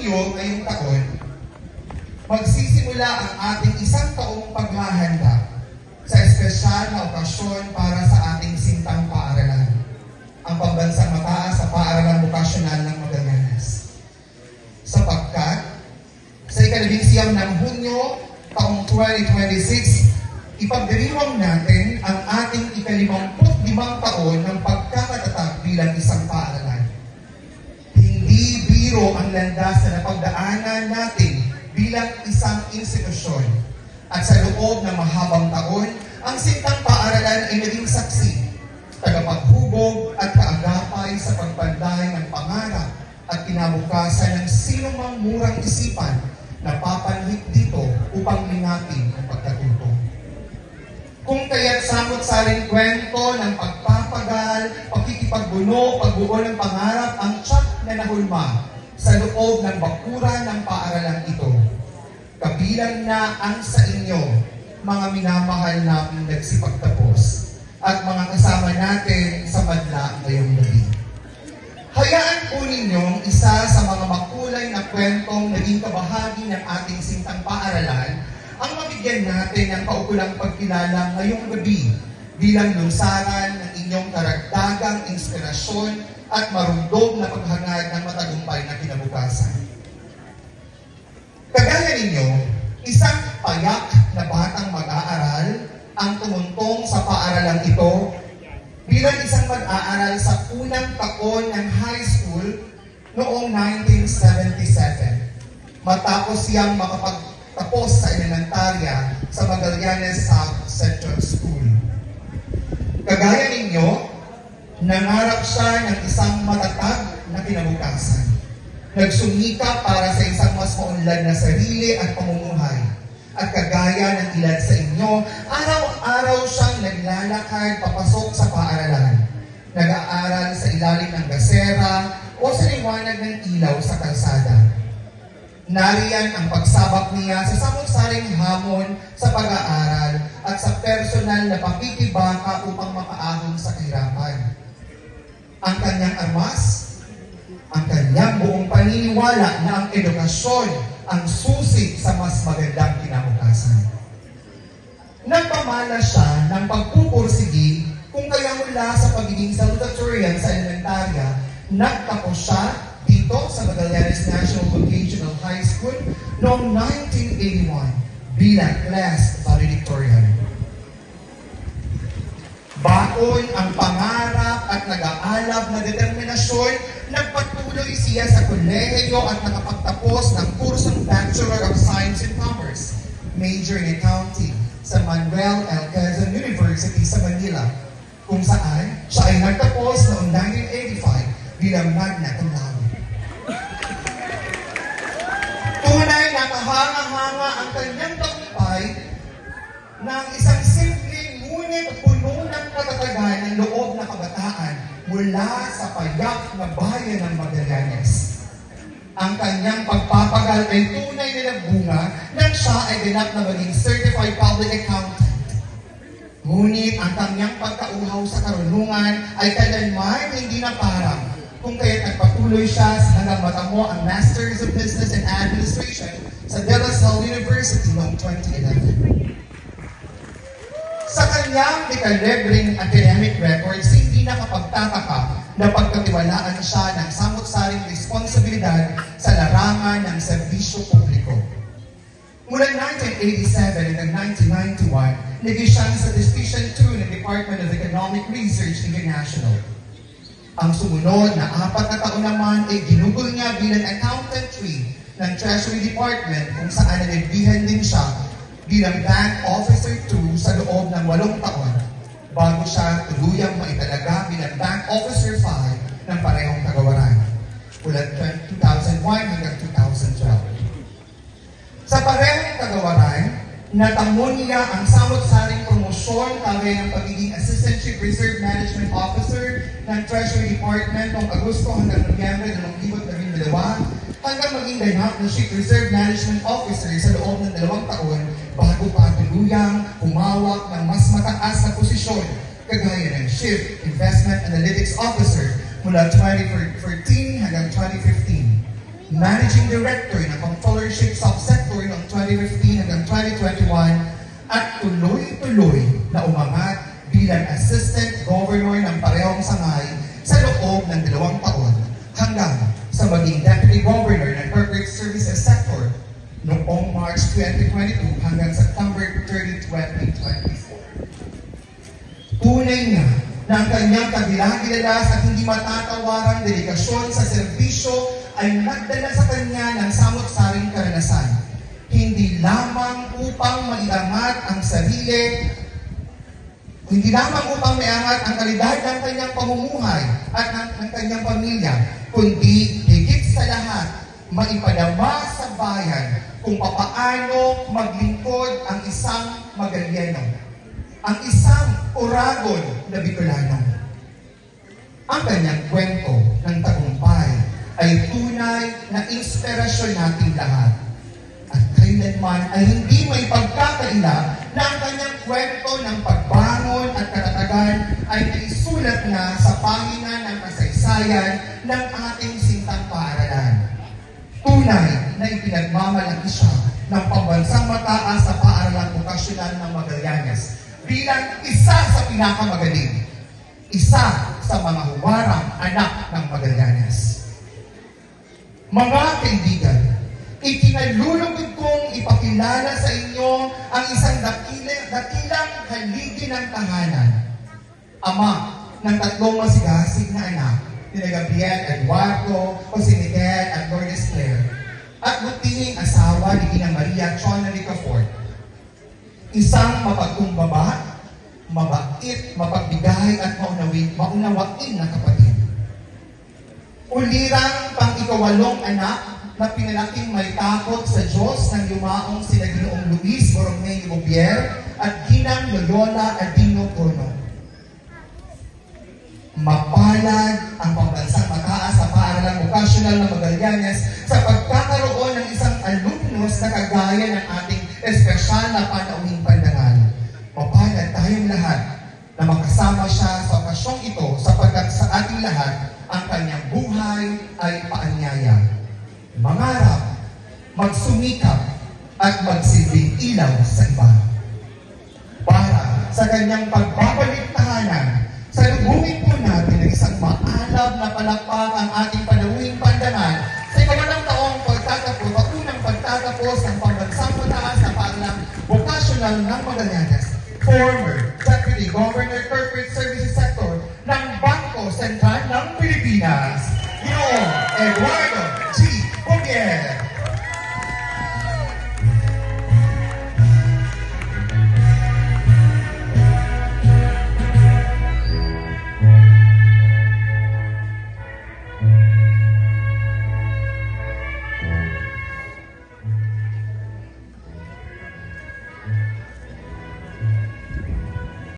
Hunyo ngayong taon, magsisimula ang ating isang taong paghahanda sa espesyal na okasyon para sa ating sintang paaralan, ang pambansang mataas sa paaralan vokasyonal ng Magallanes. Sapagkat sa ikalabing siyam ng Hunyo, taong 2026, ipagdiriwang natin ang ating ikalimamput limang taon ng pagkakatatag biro ang landas na napagdaanan natin bilang isang institusyon. At sa loob ng mahabang taon, ang sintang paaralan ay naging saksi, tagapaghubog at kaagapay sa pagpanday ng pangarap at kinabukasan ng sino mang murang isipan na papanhik dito upang linapin ang pagkatuto. Kung kaya't samot-saring kwento ng pagpapagal, pagkikipagbuno, pagbuo ng pangarap ang tsak na nahulma sa loob ng bakura ng paaralan ito. Kabilang na ang sa inyo, mga minamahal naming nagsipagtapos at mga kasama natin sa madla ngayong gabi. Hayaan po ninyong isa sa mga makulay na kwentong naging kabahagi ng ating sintang paaralan ang mabigyan natin ng kaukulang pagkilala ngayong gabi bilang lunsaran ng inyong karagdagang inspirasyon at marundog na paghangad ng matagumpay na kinabukasan. Kagaya ninyo, isang payak na batang mag-aaral ang tumuntong sa paaralang ito bilang isang mag-aaral sa unang taon ng high school noong 1977. Matapos siyang makapagtapos sa elementarya sa Magallanes South Central School. Kagaya ninyo, nangarap siya ng isang matatag na kinabukasan. Nagsumika para sa isang mas maunlad na sarili at pamumuhay. At kagaya ng ilan sa inyo, araw-araw siyang naglalakad papasok sa paaralan. Nag-aaral sa ilalim ng gasera o sa liwanag ng ilaw sa kalsada. Nariyan ang pagsabak niya sa samot-saring hamon sa pag-aaral at sa personal na pakikibaka upang makaahon sa kahirapan. Ang kanyang armas, ang kanyang buong paniniwala na ang edukasyon ang susi sa mas magandang kinabukasan. Nagpamana siya ng pagpupursigi kung kaya mula sa pagiging salutatorian sa elementarya, nagtapos siya dito sa Magallanes National Vocational High School noong 1981 bilang class valedictorian. Baon ang nag-aalab na determinasyon, nagpatuloy siya sa kolehiyo at nakapagtapos ng kursong Bachelor of Science in Commerce, major in accounting sa Manuel L. Quezon University sa Manila, kung saan siya ay nagtapos noong 1985 bilang magna cum laude. Tunay na kahanga-hanga ang kanyang tagumpay ng isang mula sa payak na bayan ng Magallanes. Ang kanyang pagpapagal ay tunay na nagbunga nang siya ay ganap na maging certified public accountant. Ngunit ang kanyang pagkauhaw sa karunungan ay kailanman hindi na parang kung kaya't nagpatuloy siya hanggang matamo ang Masters of Business and Administration sa De La Salle University noong 2011. Sa kanyang dekalibreng academic records, hindi nakapagtataka na pagkatiwalaan siya ng samot-saring responsibilidad sa larangan ng serbisyo publiko. Mula 1987 hanggang 1991, naging siya sa Division 2 ng Department of Economic Research International. Ang sumunod na apat na taon naman ay ginugol niya bilang accountant 3 ng Treasury Department kung saan nagbihan din siya bilang Bank Officer 2 sa loob ng walong taon bago siya tuluyang maitalaga bilang Bank Officer 5 ng parehong kagawaran mula 2001 hanggang 2012. Sa parehong kagawaran, natamo niya ang samot-saring promosyon kagaya ng pagiging Assistant Chief Reserve Management Officer ng Treasury Department noong Agosto hanggang Nobyembre ng 2012 hanggang maging Chief Reserve Management Officer sa loob ng dalawang taon bago pa tuluyang humawak ng mas mataas na posisyon kagaya ng Chief Investment Analytics Officer mula 2014 hanggang 2015. Managing Director ng Controllership Subsector noong 2015 hanggang 2021 at tuloy-tuloy na umangat bilang Assistant Governor ng parehong sangay sa loob ng dalawang taon hanggang maging Deputy Governor ng Corporate Services Sector noong March 2022 hanggang September 30, 2024. Tunay nga na ang kanyang kabilang-gilalas at hindi matatawarang dedikasyon sa serbisyo ay nagdala sa kanya ng samot-saring karanasan. Hindi lamang upang maiangat ang sarili, hindi lamang upang maiangat ang kalidad ng kanyang pamumuhay at ng, ng kanyang pamilya, kundi maipadama sa bayan kung papaano maglingkod ang isang magalyano ang isang oragon na Bicolano. Ang kanyang kwento ng tagumpay ay tunay na inspirasyon nating lahat. At kailanman ay hindi may pagkakaila na ang kanyang kwento ng pagbangon at katatagan ay naisulat na sa pahina ng kasaysayan ng ating sintang paaralan. Tunay na ipinagmamalaki siya ng pambansang mataas sa paaralang vokasyonal ng Magallanes bilang isa sa pinakamagaling, isa sa mga huwarang anak ng Magallanes. Mga kaibigan, ikinalulugod kong ipakilala sa inyo ang isang dakila, dakilang haligi ng tahanan. Ama ng tatlong masigasig na anak, ni Gabriel Eduardo, Jose Miguel at Lourdes Claire, at butihing asawa ni Ina Maria Chona Ricafort. Isang mapagkumbaba, mabait, mapagbigay at maunawin, maunawain na kapatid. Ulirang pang ikawalong anak na pinalaking may takot sa Diyos ng yumaong sila Ginoong Luis Borromeo Bobier at Ginang Loyola Adino Bono. Mapalad ang pambansang mataas sa paaralang vocational ng Magallanes sa pagkakaroon ng isang alumnus na kagaya ng ating espesyal na panauhing pandangal. Mapalad tayong lahat na makasama siya sa okasyong ito sapagkat sa ating lahat ang kanyang buhay ay paanyaya. Mangarap, magsumikap, at magsilbing ilaw sa iba. Para sa kanyang pagbabalik tahanan, sa lubungin po natin ng isang maalab na palakpak ang ating panawing pandangal sa ikawalang taong pagtatapos o unang pagtatapos ng pambansang mataas na paaralang vocational ng Magallanes, former Deputy Governor Corporate Services Sector ng Bangko Sentral ng Pilipinas, Ginoong Eduardo